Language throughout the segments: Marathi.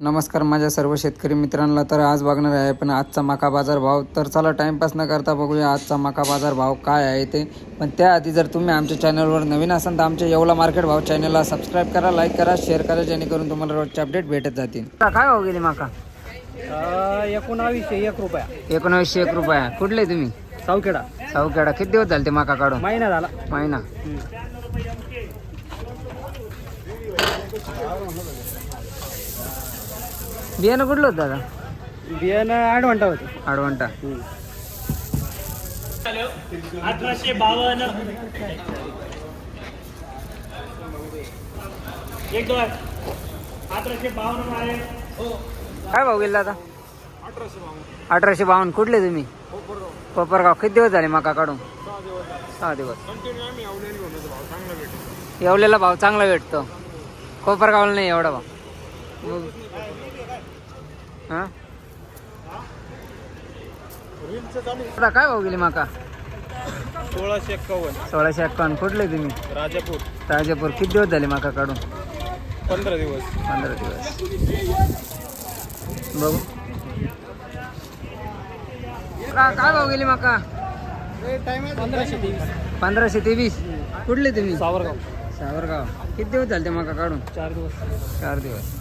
नमस्कार माझ्या सर्व शेतकरी मित्रांना तर आज बघणार आहे पण आजचा मका बाजार भाव. तर चला टाइमपास न करता बघूया आजचा मका बाजार भाव काय आहे ते. पण त्याआधी जर तुम्ही आमच्या चॅनलवर नवीन असाल तर आमच्या येवला मार्केट भाव चॅनलला सबस्क्राईब करा लाईक करा शेअर करा जेणेकरून तुम्हाला रोजचे अपडेट भेटत जातील. काय भाव गेली मका? एकोणावीसशे एक रुपया. एकोणावीसशे एक रुपया. कुठले तुम्ही? सावखेडा. सावखेडा. किती दिवस झाले ते मका काढून महिना झाला. महिना. बियाणं कुठलं होतं दादा? बियाणं आठ घंटा होते. आडवंटा. अठराशे बावन्न. एक दोन. अठराशे बावन्न आहे. काय भाऊ गेला आता अठराशे बावन्न. कुठले तुम्ही? कोपरगाव. किती दिवस झाले मका काढून? सहा दिवस. येवलेला भाव चांगला भेटतो. कोपरगावला नाही एवढा भाव. हा? आता काय भाऊ गेली मका? सोळाशे एक्कावन्न. सोळाशे अक्कावन्न कुठले तुम्ही? राजापूर. राजापूर. किती दिवस झाले मका काढून? पंधरा दिवस. पंधरा दिवस. बघू. का काय भाव गेली मका? पंधराशे तेवीस. पंधराशे तेवीस. कुठले तुम्ही? सावरगाव. सावरगाव. किती दिवस झाले ते मका काढून? चार दिवस. चार दिवस.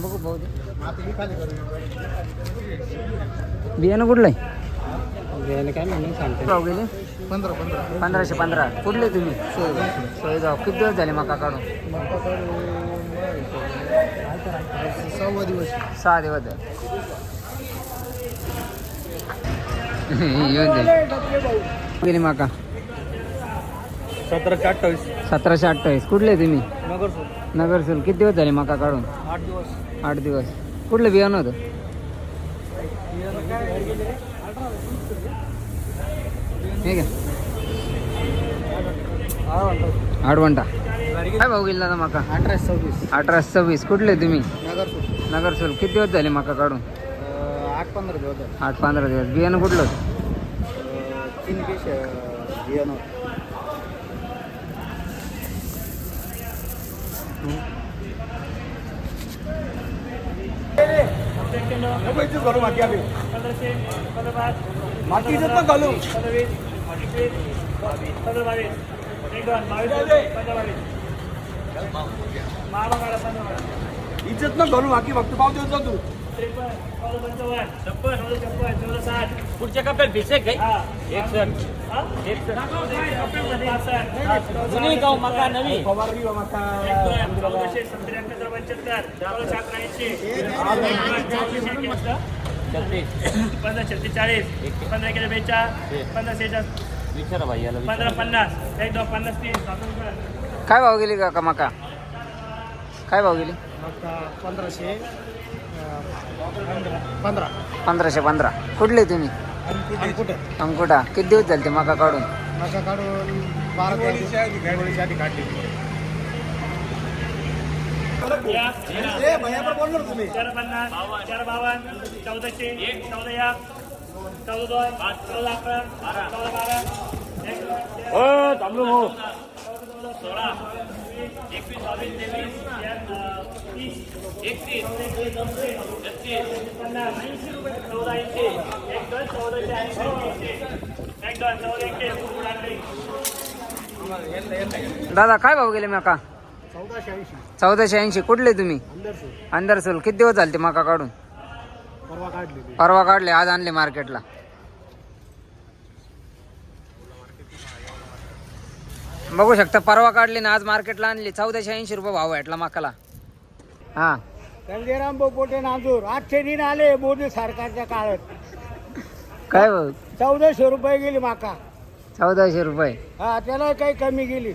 बघू भाऊ दे. बियाणं कुठलं आहे बियाणे काय म्हणून सांगते भाव गेले? पंधरा पंधरा. पंधराशे पंधरा. कुठले तुम्ही? सोयगाव. किती दिवस झाले मका काढून. सव्वा दिवस. सहा दिवस झाले. येऊन दे. गेली मका? सतराशे अठ्ठावीस. सतराशे अठ्ठावीस. कुठले तुम्ही? नगरसूर नगरसूल. किती दिवस झाले मका काढून? आठ दिवस. आठ दिवस. कुठलं बियाणं होतं? ठीक आहे आडवंटा. काय भाऊ गेला दादा मका? अठराशे सव्वीस. अठराशे सव्वीस. कुठले तुम्ही? नगरसूर नगरसूल किती दिवस झाले मका काढून? आठ पंधरा दिवस. आठ पंधरा दिवस. बियाणं कुठलं होतं? तीन पीस बियाणं मामा काढा पंधरा बावीस इज्जत न घालू बाकी फक्त पाव देऊ तू. पुढच्या कप्प्यात भिसे काय हा. एक सण? पासष्ट. जुनी गाव मका नवी. एक दोन चौदाशे पंच्याहत्तर. ऐंशी पंधरा छत्तीस चाळीस. पंधरा बेचाळीस पंधरा शेहेचाळीस. विचारा भाई याला पंधरा पन्नास. एक दोन पन्नास तीन स्वातंत्र्य काय भाव गेली का मका? काय भाव गेली? पंधराशे. पंधरा पंधराशे पंधरा कुठले तुम्ही कुठे अंकुटा किती दिवस झाले ते मका काढून नका काढून बारा दिवसाची आधी काढली या ए भैया बोलणार तुम्ही चार पन्नास चार बावन्न चौदाशे एक चौदा एक चौदा दोन चौदा अकरा चौदा बारा एक दोन, थांबलो हो चौदा सोळा एकवीस बावीस तेवीस या, तीस एकतीस छत्तीस पन्नास ऐंशी रुपये चौदा ऐंशी एक दोन चौदाशे ऐंशी एक दोन चौदा एकशे दादा काय भाव गेले मका? चौदाशे ऐंशी. चौदाशे ऐंशी कुठले तुम्ही? अंदरसूल. किती दिवस झाले ते मका काढून? परवा काढली परवा काढले आज आणले मार्केटला. बघू शकता परवा काढली ना आज मार्केटला आणली. चौदाशे ऐंशी रुपये भाव भेटला मकाला हा. संजयराम पोटे नांदूर आठशे दिन आले मोदी सरकारच्या काळात. काय भाऊ? चौदाशे रुपये गेली माका. चौदाशे रुपये. हा त्याला काही कमी गेली.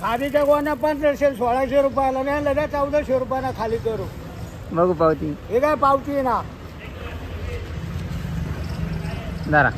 खादीच्या गोण्या पंधराशे सोळाशे रुपयाला नाही लगेच चौदाशे रुपयाला खाली करू. बघू पावती. हे काय पावती ना? जरा